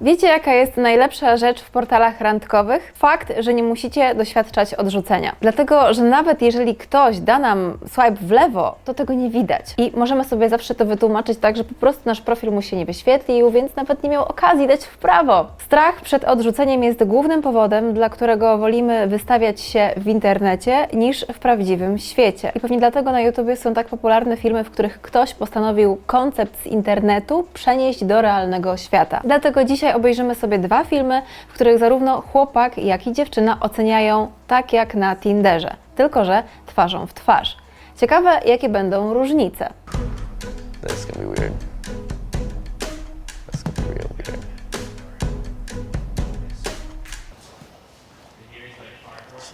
Wiecie, jaka jest najlepsza rzecz w portalach randkowych? Fakt, że nie musicie doświadczać odrzucenia. Dlatego, że nawet jeżeli ktoś da nam swipe w lewo, to tego nie widać. I możemy sobie zawsze to wytłumaczyć tak, że po prostu nasz profil mu się nie wyświetlił, więc nawet nie miał okazji dać w prawo. Strach przed odrzuceniem jest głównym powodem, dla którego wolimy wystawiać się w internecie niż w prawdziwym świecie. I pewnie dlatego na YouTubie są tak popularne filmy, w których ktoś postanowił koncept z internetu przenieść do realnego świata. Dlatego dzisiaj obejrzymy sobie dwa filmy, w których zarówno chłopak, jak i dziewczyna oceniają tak jak na Tinderze, tylko że twarzą w twarz. Ciekawe, jakie będą różnice. This is gonna be weird. That's gonna be real weird.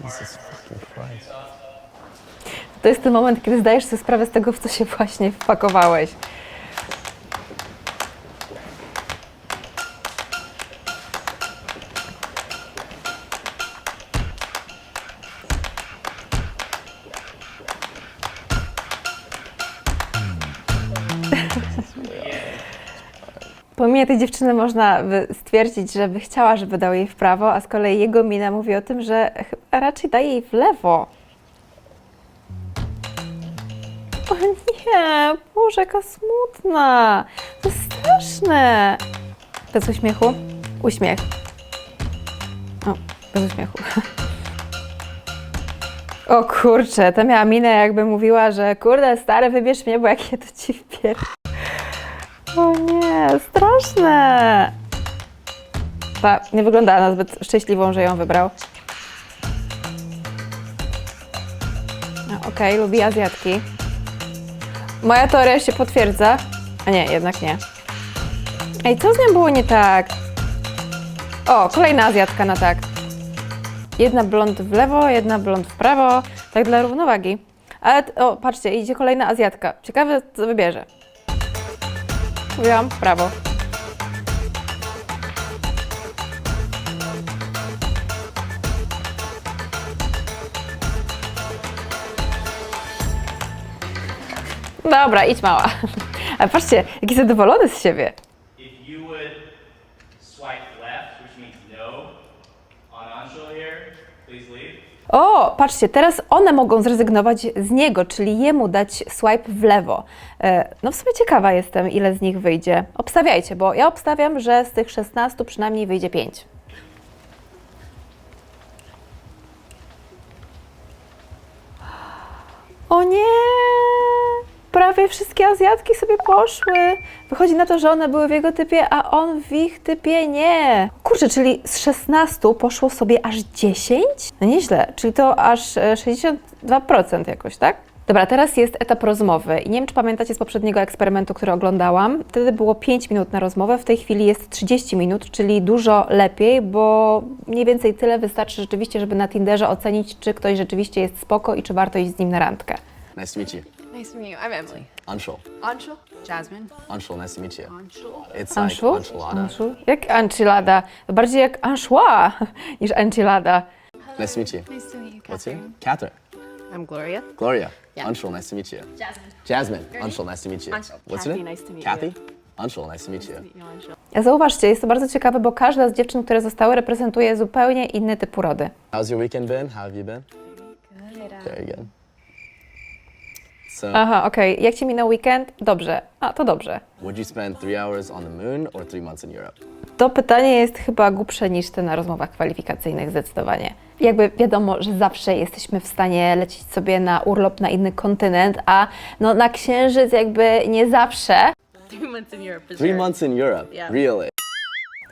Jesus fucking Christ. To jest ten moment, kiedy zdajesz sobie sprawę z tego, w co się właśnie wpakowałeś. Po minie tej dziewczyny można stwierdzić, że by chciała, żeby dał jej w prawo, a z kolei jego mina mówi o tym, że chyba raczej daje jej w lewo. O nie, Boże, jaka smutna. To jest straszne. Bez uśmiechu? Uśmiech. O, bez uśmiechu. O kurczę, to miała minę jakby mówiła, że kurde, stary, wybierz mnie, bo jak ja to ci wpier... O nie, straszne. Ta nie wyglądała na zbyt szczęśliwą, że ją wybrał. No, Okej, lubi Azjatki. Moja teoria się potwierdza. A nie, jednak nie. Ej, co z nią było nie tak? O, kolejna Azjatka na tak. Jedna blond w lewo, jedna blond w prawo. Tak dla równowagi. Ale, o, patrzcie, idzie kolejna Azjatka. Ciekawe, co wybierze. Mówiłam w prawo. Dobra, idź mała. Ale patrzcie, jaki zadowolony z siebie. If you would swipe left, which means no, on Anshul here, please leave. O, patrzcie, teraz one mogą zrezygnować z niego, czyli jemu dać swipe w lewo. E, No w sumie ciekawa jestem, ile z nich wyjdzie. Obstawiajcie, bo ja obstawiam, że z tych 16 przynajmniej wyjdzie 5. O nie! Prawie wszystkie Azjatki sobie poszły. Wychodzi na to, że one były w jego typie, a on w ich typie nie. Kurczę, czyli z 16 poszło sobie aż 10? No nieźle, czyli to aż e, 62% jakoś, tak? Dobra, teraz jest etap rozmowy. I nie wiem, czy pamiętacie z poprzedniego eksperymentu, który oglądałam. Wtedy było 5 minut na rozmowę, w tej chwili jest 30 minut, czyli dużo lepiej, bo mniej więcej tyle wystarczy rzeczywiście, żeby na Tinderze ocenić, czy ktoś rzeczywiście jest spoko i czy warto iść z nim na randkę. Nice to meet you. Nice to meet you. I'm Emily. Anshul. Anshul? Jasmine. Anshul, nice to meet you. Anshul. It's like Anszu? enchilada. Anszu? Jak enchilada? Bardziej jak anchois niż enchilada. Nice to meet you. Nice to meet you, What's your Catherine. Catherine. I'm Gloria. Gloria. Yeah. Anshul, nice to meet you. Jasmine. Jasmine. Anshul, nice to meet you. Anshul. What's Kathy, your name? nice to meet Kathy. you. Anshul, nice to meet you. Anshul. Zauważcie, jest to bardzo ciekawe, bo każda z dziewczyn, które zostały, reprezentuje zupełnie inny typ urody. How's your weekend been? How have you been? Very good. So, Aha, okej. Jak Ci minął weekend? Dobrze. A, to dobrze. would you spend three hours on the moon or three months in Europe? To pytanie jest chyba głupsze niż te na rozmowach kwalifikacyjnych zdecydowanie. Jakby wiadomo, że zawsze jesteśmy w stanie lecieć sobie na urlop na inny kontynent, a no na księżyc jakby nie zawsze. Three months in Europe. Three months in Europe. Yeah. Really?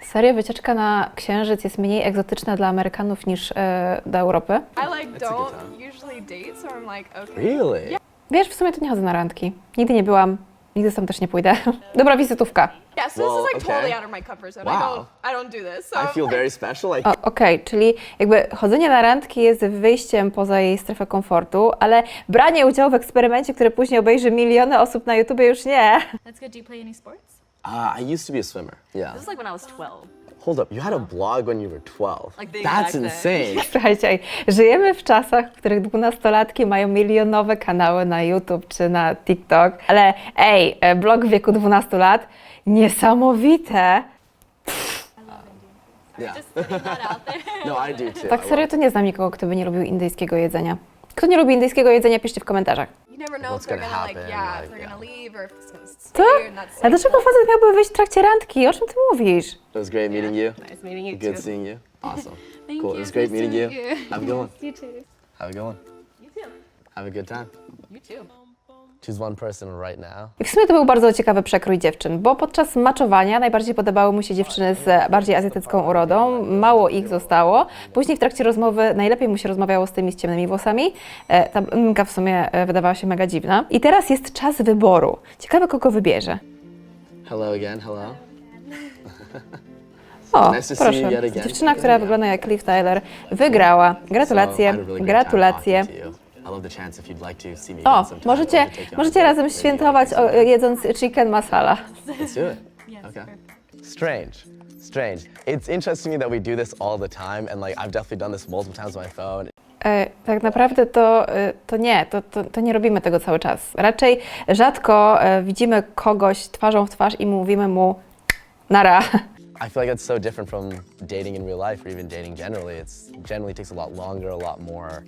Serio, wycieczka na księżyc jest mniej egzotyczna dla Amerykanów niż e, do Europy? I like That's a good don't usually date, so I'm like, okay. Really? Wiesz, w sumie to nie chodzę na randki. Nigdy nie byłam, nigdy sam też nie pójdę. Dobra wizytówka. Yeah, so Well, this is like okay. totally out of my comfort zone. I Wow. don't, I don't do this. So I I'm feel like, very special. Like, O, Okej, czyli jakby chodzenie na randki jest wyjściem poza jej strefę komfortu, ale branie udziału w eksperymencie, który później obejrzy miliony osób na YouTubie już nie. That's good. Do you play any sports? ah, I used to be a swimmer. Yeah. This is like when I was 12. Hold up, you had a blog when you were 12. Like the That's exact insane. Słuchajcie, żyjemy w czasach, w których dwunastolatki mają milionowe kanały na YouTube czy na TikTok, ale ej, e, blog w wieku 12 lat, niesamowite. Yeah. Just putting that out there. No, I do too. Tak I serio to nie znam nikogo, kto by nie lubił indyjskiego jedzenia. Kto nie lubi indyjskiego jedzenia, piszcie w komentarzach. You never know What's if they're gonna gonna like, happen, yeah, if like, they're yeah. gonna leave or if it's gonna Co? A dlaczego facet miałby wyjść w trakcie randki? O czym ty mówisz? It was great meeting you. Nice meeting you Good too. seeing you. Awesome. Thank cool. you. It was great meeting you. meet you. Have a good one. You too. Have a good one. You too. Have a good time. You too. Choose one person right now. I w sumie to był bardzo ciekawy przekrój dziewczyn, bo podczas maczowania najbardziej podobały mu się dziewczyny z bardziej azjatycką urodą, mało ich zostało. Później w trakcie rozmowy najlepiej mu się rozmawiało z tymi z ciemnymi włosami. E, Ta mimka w sumie e, wydawała się mega dziwna. I teraz jest czas wyboru. Ciekawe, kogo wybierze. Hello again. Hello. O, Nice to see you proszę. yet again. Dziewczyna, która wygląda jak Liv Tyler, wygrała. Gratulacje, So, I had a really great time gratulacje. talking to you. O, możecie, możecie razem świętować o, jedząc chicken masala. Let's do it. Okay. Strange. Strange. It's interesting to me that we do this all the time, and like I've definitely done this multiple times on my phone. E, tak naprawdę to, e, to nie, to, to, to nie robimy tego cały czas. Raczej rzadko e, widzimy kogoś twarzą w twarz i mówimy mu nara. I feel like it's so different from dating in real life or even dating generally. It's generally takes a lot longer, a lot more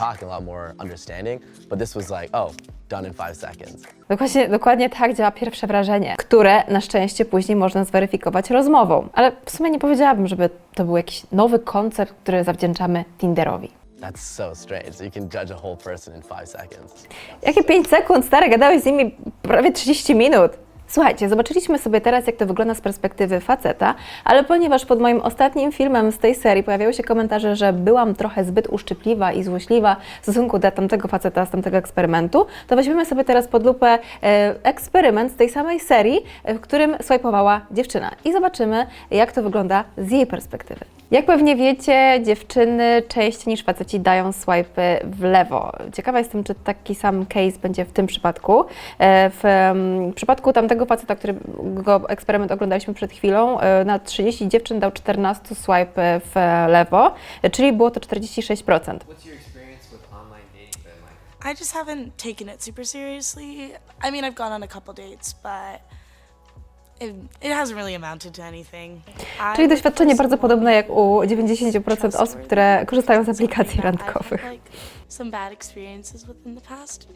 talk, and a lot more understanding. But this was like, oh, done in five seconds. Dokładnie, dokładnie tak działa pierwsze wrażenie, które na szczęście później można zweryfikować rozmową. Ale w sumie nie powiedziałabym, żeby to był jakiś nowy koncept, który zawdzięczamy Tinderowi. That's so strange. You can judge a whole person in five seconds. Jakie 5 sekund, stary, gadałeś z nimi prawie 30 minut. Słuchajcie, zobaczyliśmy sobie teraz, jak to wygląda z perspektywy faceta, ale ponieważ pod moim ostatnim filmem z tej serii pojawiały się komentarze, że byłam trochę zbyt uszczypliwa i złośliwa w stosunku do tamtego faceta z tamtego eksperymentu, to weźmiemy sobie teraz pod lupę e, eksperyment z tej samej serii, w którym swajpowała dziewczyna i zobaczymy, jak to wygląda z jej perspektywy. Jak pewnie wiecie, dziewczyny częściej niż faceci dają swipe w lewo. Ciekawa jestem, czy taki sam case będzie w tym przypadku. E, W em, przypadku tamtego faceta, którego eksperyment oglądaliśmy przed chwilą, e, na 30 dziewczyn dał 14 swipe w lewo, czyli było to 46%. What's your experience with online dating been like? I just haven't taken it super seriously. I mean, I've gone on a couple dates, but it, hasn't really amounted to anything. Czyli doświadczenie bardzo podobne jak u 90% osób, które korzystają z aplikacji randkowych. some bad experiences within the past.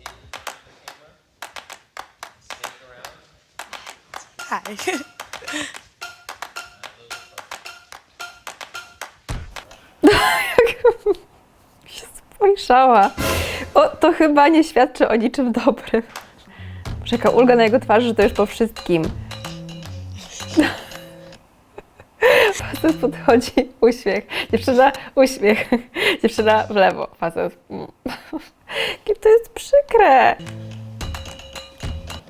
Hi. się spojrzała. O, to chyba nie świadczy o niczym dobrym. Może jaka ulga na jego twarzy, że to już po wszystkim. Facet podchodzi, uśmiech. Dziewczyna, uśmiech. Dziewczyna w lewo. Facet. mm. Jakie to jest przykre.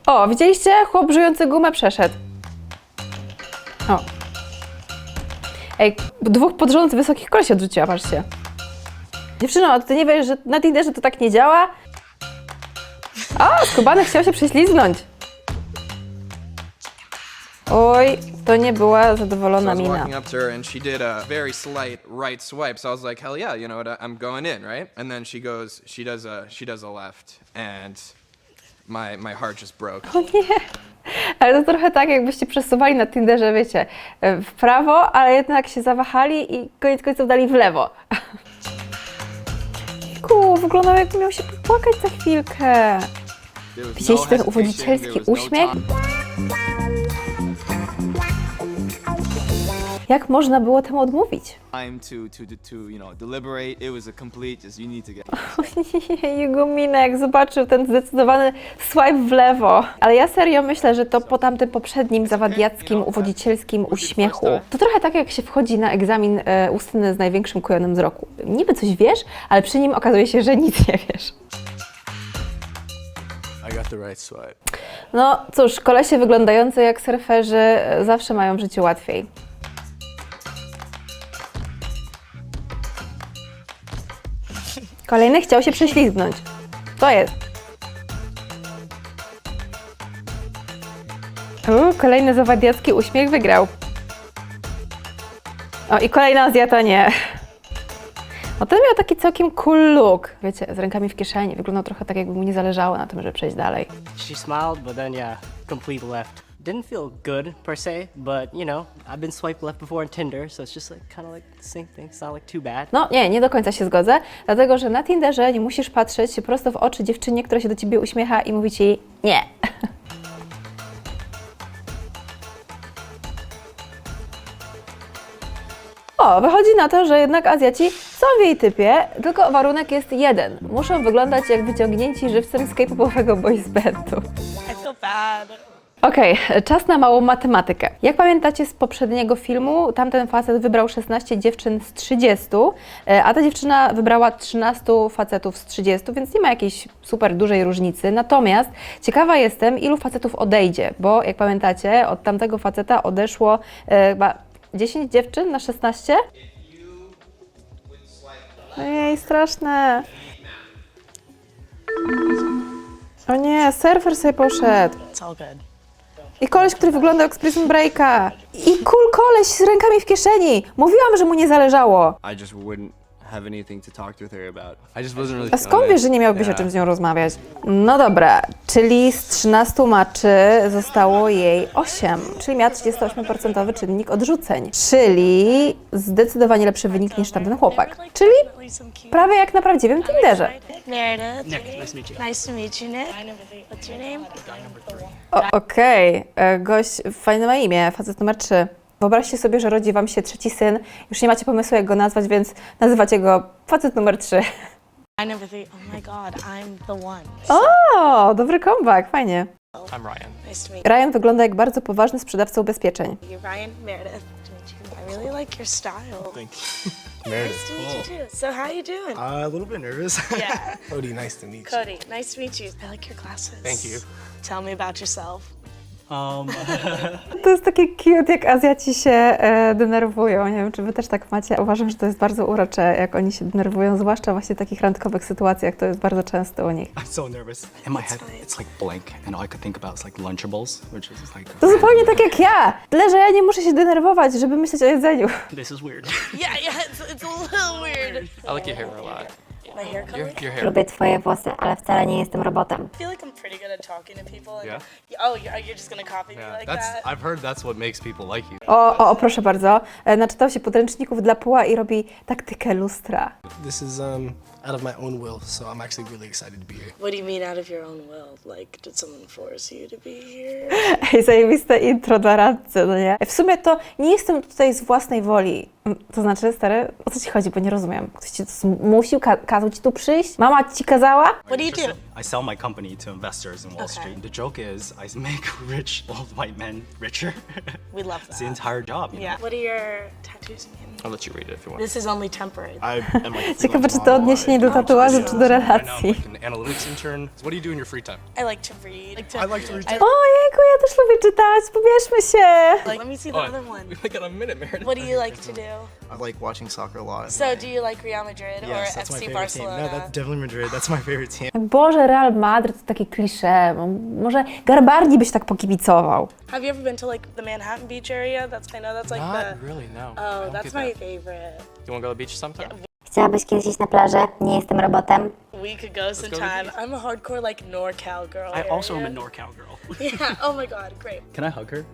O, widzieliście? Chłop żyjący gumę przeszedł. O. Ej, dwóch pod wysokich kolesi odrzuciła, patrzcie. Dziewczyno, a ty nie wiesz, że na Tinderze to tak nie działa? A, skubany chciał się prześliznąć. Oj, to nie była So I zadowolona was mina. walking up to her and she did a very slight right swipe. So I was like, hell yeah, you know what? I'm going in, right? And then she goes, she does a, she does a left, and my my heart just broke. O nie. Ale to trochę tak, jakbyście przesuwali na Tinderze, wiecie, w prawo, ale jednak się zawahali i koniec końców dali w lewo. Ku, wyglądał jakby miał się popłakać za chwilkę. There was Widzieliście ten hesitation, uwodzicielski was no uśmiech? Jak można było temu odmówić? time to to to you know deliberate. It was a complete just you need to get. Jego minę, jak zobaczył ten zdecydowany swipe w lewo. Ale ja serio myślę, że to po tamtym poprzednim zawadiackim, uwodzicielskim uśmiechu. To trochę tak, jak się wchodzi na egzamin e, ustny z największym kujonem z roku. Niby coś wiesz, ale przy nim okazuje się, że nic nie wiesz. I got the right swipe. No cóż, kolesie wyglądające jak surferzy e, zawsze mają w życiu łatwiej. Kolejny chciał się prześlizgnąć. To jest. Kolejny zawadiacki uśmiech wygrał. O, i kolejna Azjata nie. O, ten miał taki całkiem cool look. Wiecie, z rękami w kieszeni. Wyglądał trochę tak, jakby mu nie zależało na tym, żeby przejść dalej. She smiled, but then yeah, complete left. Didn't feel good per se, but you know, I've been swiped left before on Tinder, so it's just like kind of like the same thing. It's not like too bad. No nie, nie do końca się zgodzę, dlatego że na Tinderze nie musisz patrzeć prosto w oczy dziewczynie, która się do ciebie uśmiecha i mówić jej nie. O, wychodzi na to, że jednak Azjaci są w jej typie, tylko warunek jest jeden. Muszą wyglądać jak wyciągnięci żywcem z k-popowego boys bandu. I feel bad. Okej, czas na małą matematykę. Jak pamiętacie z poprzedniego filmu, tamten facet wybrał 16 dziewczyn z 30, e, a ta dziewczyna wybrała 13 facetów z 30, więc nie ma jakiejś super dużej różnicy. Natomiast ciekawa jestem, ilu facetów odejdzie, bo jak pamiętacie, od tamtego faceta odeszło e, chyba 10 dziewczyn na 16? Ojej, straszne. O nie, surfer sobie poszedł. It's all good. I koleś, który wygląda jak z Prison Breaka. I cool koleś z rękami w kieszeni. Mówiłam, że mu nie zależało. I just wouldn't have anything to talk to her about. I just wasn't really A skąd wiesz, że nie miałbyś o czym z nią rozmawiać? No dobra, czyli z 13 maczy zostało jej 8, czyli miała 38% czynnik odrzuceń. Czyli zdecydowanie lepszy wynik niż tamten chłopak. Czyli prawie jak na prawdziwym Tinderze. Meredith. Nick, nice to meet you. Nice to meet you, Nick. What's your name? O- Okej, e, gość fajne ma imię, facet numer 3. Wyobraźcie sobie, że rodzi wam się trzeci syn, już nie macie pomysłu jak go nazwać, więc nazywacie go facet numer 3. I never think, oh my god, I'm the one. O, dobry comeback, fajnie. I'm Ryan. Nice to meet Ryan wygląda jak bardzo poważny sprzedawca ubezpieczeń. you. Ryan, Meredith. Nice to meet you. I really like your style. Thank Nice to meet you too. So how you doing? Uh, a little bit nervous. Yeah. Cody, nice to meet you. Cody, nice to meet you. I like your glasses. Thank you. Tell me about yourself. Um, To jest takie cute, jak Azjaci się e, denerwują. Nie wiem, czy wy też tak macie. Uważam, że to jest bardzo urocze, jak oni się denerwują, zwłaszcza właśnie w takich randkowych sytuacjach. To jest bardzo często u nich. I'm so nervous. In my head, it's like blank, and all I could think about is like Lunchables, which is like. To zupełnie tak jak ja. Tyle, że ja nie muszę się denerwować, żeby myśleć o jedzeniu. This is weird. Yeah, yeah, it's, it's a little weird. I like your hair a lot. My hair color? Your hair. Lubię twoje włosy, ale wcale nie jestem robotem. I feel like I'm pretty good at talking to people. And Yeah? Oh, you're, you're just gonna copy me like that? I've heard that's what makes people like you. O, o, o, proszę bardzo. E, Naczytał się podręczników dla puła i robi taktykę lustra. This is um out of my own will, so I'm actually really excited to be here. What do you mean out of your own will? Like, did someone force you to be here? Ej, zajebiste intro dla radcy, no nie? W sumie to nie jestem tutaj z własnej woli. To znaczy, stary, o co ci chodzi, bo nie rozumiem. Ktoś ci zmusił, ka- kazał ci tu przyjść? Mama ci kazała? What do you do? I sell my company to investors in Wall Okay. Street. The joke is, I make rich old white men richer. We love it's the that. entire job. you Yeah. What do your tattoos mean? I'll let you read it if you want. This is only temporary. I am like a Ciekawe, czy freelance to model. odniesienie I- do tatuażu, czy do Right now I'm relacji. like an analytics intern. So what do you do in your free time? I like to read. Like to, I like to read I- Ojejku, ja też lubię czytać, pobierzmy się! like, let me see the Oh, other one. we only got a minute, Meredith. What do you like to do? I like watching soccer a lot. So, do you like Real Madrid Yes, or that's my FC favorite Barcelona? team. No, that's definitely Madrid. That's my favorite team. Boże, Real Madrid to takie klisze. Może Garbardi byś tak pokibicował. Have you ever been to like the Manhattan Beach area? That's I know that's like Not the. really, no. I Oh, don't that's get my that. favorite. You want to go to the beach sometime? Chciałabyś kiedyś iść na plażę? Nie jestem robotem. We could go sometime. I'm a hardcore like NorCal girl. I also am a area. NorCal girl. Yeah. Oh my god, great. Can I hug her?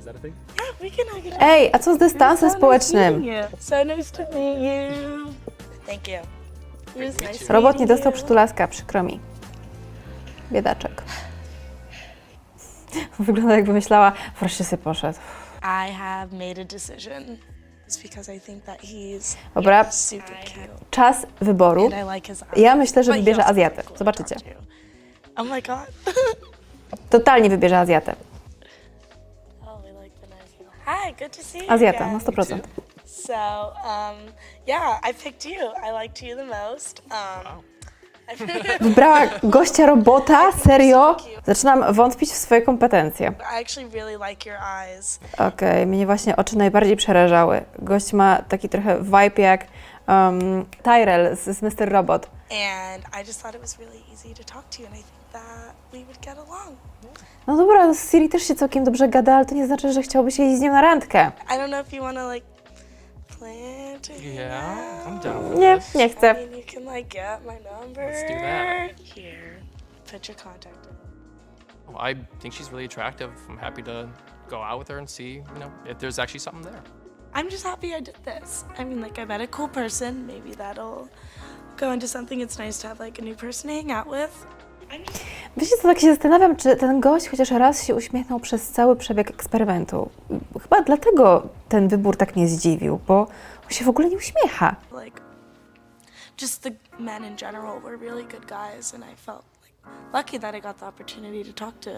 Is that a thing? Yeah, we can hug it out. Ej, a co z dystansem społecznym? So nice to meet you. Thank you. It was nice Robot nie meeting dostał you. przytulaska, przykro mi. Biedaczek. Wygląda jakby myślała, wreszcie sobie poszedł. I have made a decision. It's because I think that he's Dobra, super cute. czas wyboru. And I like his eyes. Ja myślę, że But he wybierze also Azjatę. looks cool to Zobaczycie. Oh my god. Totalnie wybierze Azjatę. Hi, good to see you. Azjata, na 100%. So, um, yeah, I picked you. I liked you the most. Um, Wybrała gościa robota? Serio? Zaczynam wątpić w swoje kompetencje. I actually really like your eyes. Okej, mnie właśnie oczy najbardziej przerażały. Gość ma taki trochę vibe jak um, Tyrell z, z Mr. Robot. And I just thought it was really easy to talk to you, and I think that we would get along. No dobra, z Siri też się całkiem dobrze gada, ale to nie znaczy, że chciałby się iść z nią na randkę. I don't know if you want to like plan to hang Yeah, I'm out. down Nie, this. nie I chcę. mean, you can like get my number. Let's do that. Here, put your contact in. I think she's really attractive. I'm happy to go out with her and see, you know, if there's actually something there. I'm just happy I did this. I mean, like, I met a cool person. Maybe that'll go into something. It's nice to have, like, a new person to hang out with. Wiecie co, tak się zastanawiam, czy ten gość chociaż raz się uśmiechnął przez cały przebieg eksperymentu. Chyba dlatego ten wybór tak mnie zdziwił, bo on się w ogóle nie uśmiecha. like just the men in general were really good guys and I felt like lucky that I got the opportunity to talk to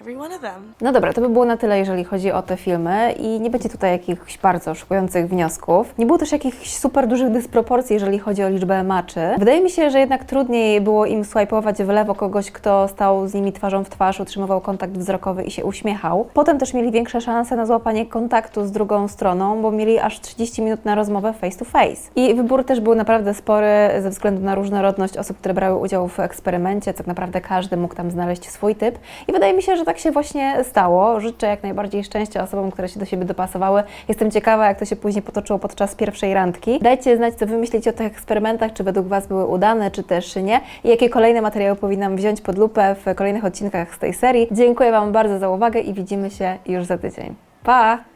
every one of them. No dobra, to by było na tyle, jeżeli chodzi o te filmy i nie będzie tutaj jakichś bardzo szokujących wniosków. Nie było też jakichś super dużych dysproporcji, jeżeli chodzi o liczbę maczy. Wydaje mi się, że jednak trudniej było im swajpować w lewo kogoś, kto stał z nimi twarzą w twarz, utrzymywał kontakt wzrokowy i się uśmiechał. Potem też mieli większe szanse na złapanie kontaktu z drugą stroną, bo mieli aż 30 minut na rozmowę face to face. I wybór też był naprawdę spory ze względu na różnorodność osób, które brały udział w eksperymencie. Tak naprawdę każdy mógł tam znaleźć swój typ. I wydaje mi się, że tak się właśnie stało. Życzę jak najbardziej szczęścia osobom, które się do siebie dopasowały. Jestem ciekawa, jak to się później potoczyło podczas pierwszej randki. Dajcie znać, co Wy myślicie o tych eksperymentach, czy według Was były udane, czy też nie. I jakie kolejne materiały powinnam wziąć pod lupę w kolejnych odcinkach z tej serii. Dziękuję Wam bardzo za uwagę i widzimy się już za tydzień. Pa!